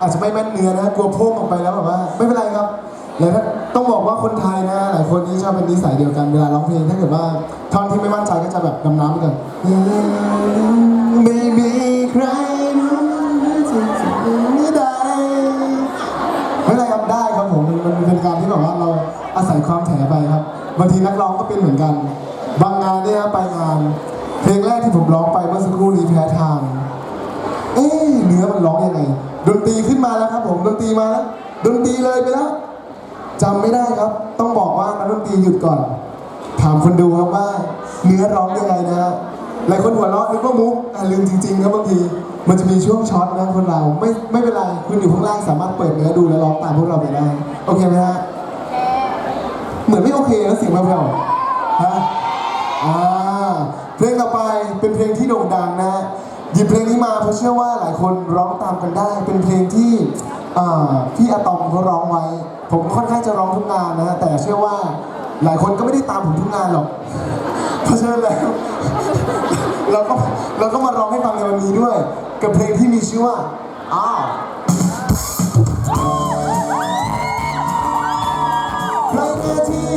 อาจจะไม่แม่นเนื้อนะกลัวพุ่งออกไปแล้วแบบว่า ไม่เป็นไรครับแล้วถ้าต้องบอกว่าคนไทยนะหลายคนที่ชอบเป็นนิสัยเดียวกันเวลาร้องเพลงถ้าเกิดว่าท่อนที่ไม่มั่นใจก็จะแบบดำน้ำก่อนไม่มีใครรู้สึกไม่ได้ไม่เป็นไรครับได้ครับผมมันมันเป็นการที่แบบว่าเราอาศัยความแถไปครับบางทีนักร้องก็เป็นเหมือนกัน บางงานเนี่ยไปงาน เพลงแรกที่ผมร้องไปเมื่อสักครู่นี้แพ้ทาง เอ๊ะเนื้อมันร้องยังไงดนตรีขึ้นมาแล้วครับผมดนตรีมาแล้วดนตรีเลยไปแล้วจำไม่ได้ครับ ต้องบอกว่านักดนตรีหยุดก่อน ถามคนดูครับว่า เนื้อร้องยังไงนะฮะหลายคนหัวเราะนึกว่ามุกอะลืมจริงๆครับบางทีมันจะมีช่วงช็อตนะคนเราไม่ไม่เป็นไรคุณอยู่ข้างล่างสามารถเปิดเนื้อดูและร้องตามพวกเราไปได้โอเคไหมฮะเหมือนไม่โอเคแล้วเสียงแผ่วฮะอ่าเพลงต่อไปเป็นเพลงที่โด่งดังนะฮะ หยิบเพลงนี้มาเพราะเชื่อว่าหลายคนร้องตามกันได้ เป็นเพลงที่อ่าพี่อะตอมเขาร้องไว้ ผมค่อนข้างจะร้องทุกงานนะแต่เชื่อว่าหลายคนก็ไม่ได้ตามผมทุกงานหรอกเพราะฉะนั้นแล้วเราก็เราก็มาร้องให้ฟังในวันนี้ด้วย กับเพลงที่มีชื่อว่าอ้าวเนื้อที่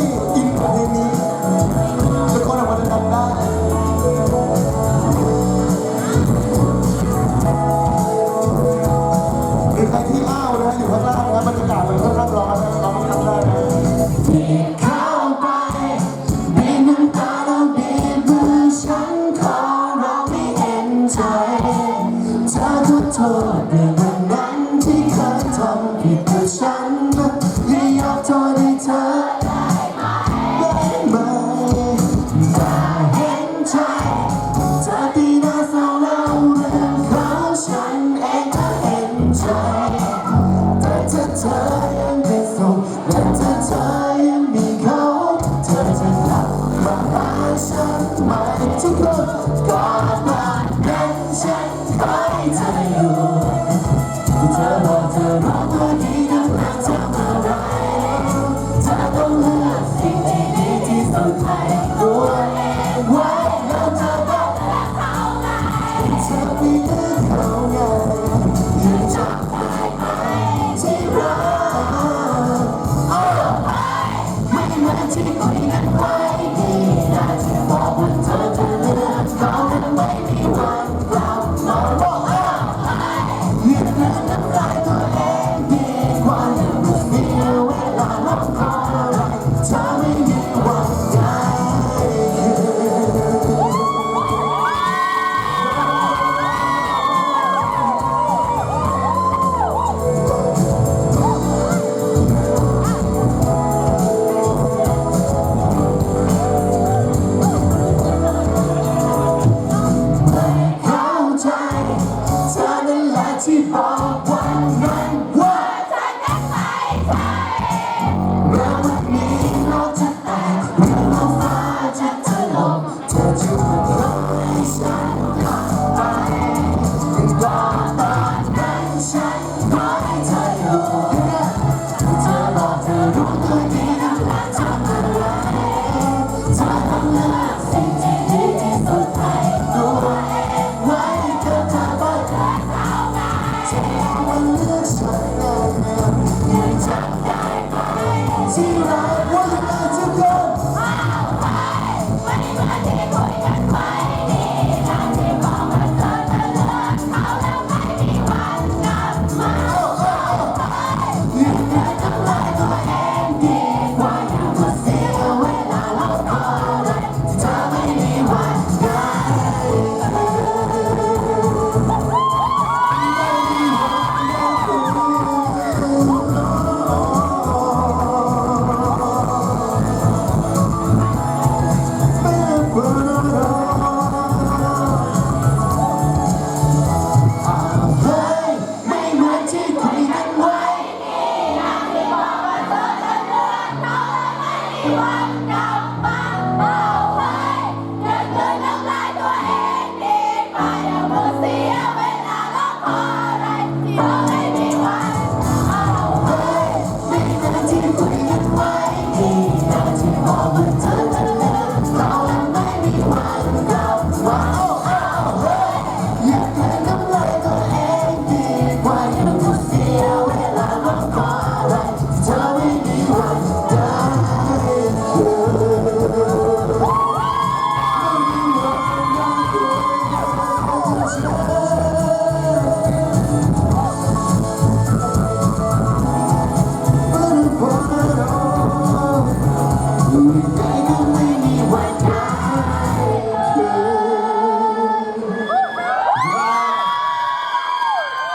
ทษในวันนั้นที่เคยทำผิดกับฉันและยกโทษให้เธอได้ไหมอย่าเห็นใจเธอตีหน้าเศร้าเล่าเรื่องขาฉันเองก็เห็นใจแต่ถ้าเธอยัง ให้เธออยู่เธอบอกเธอรู้ตัวดีน ที่รัก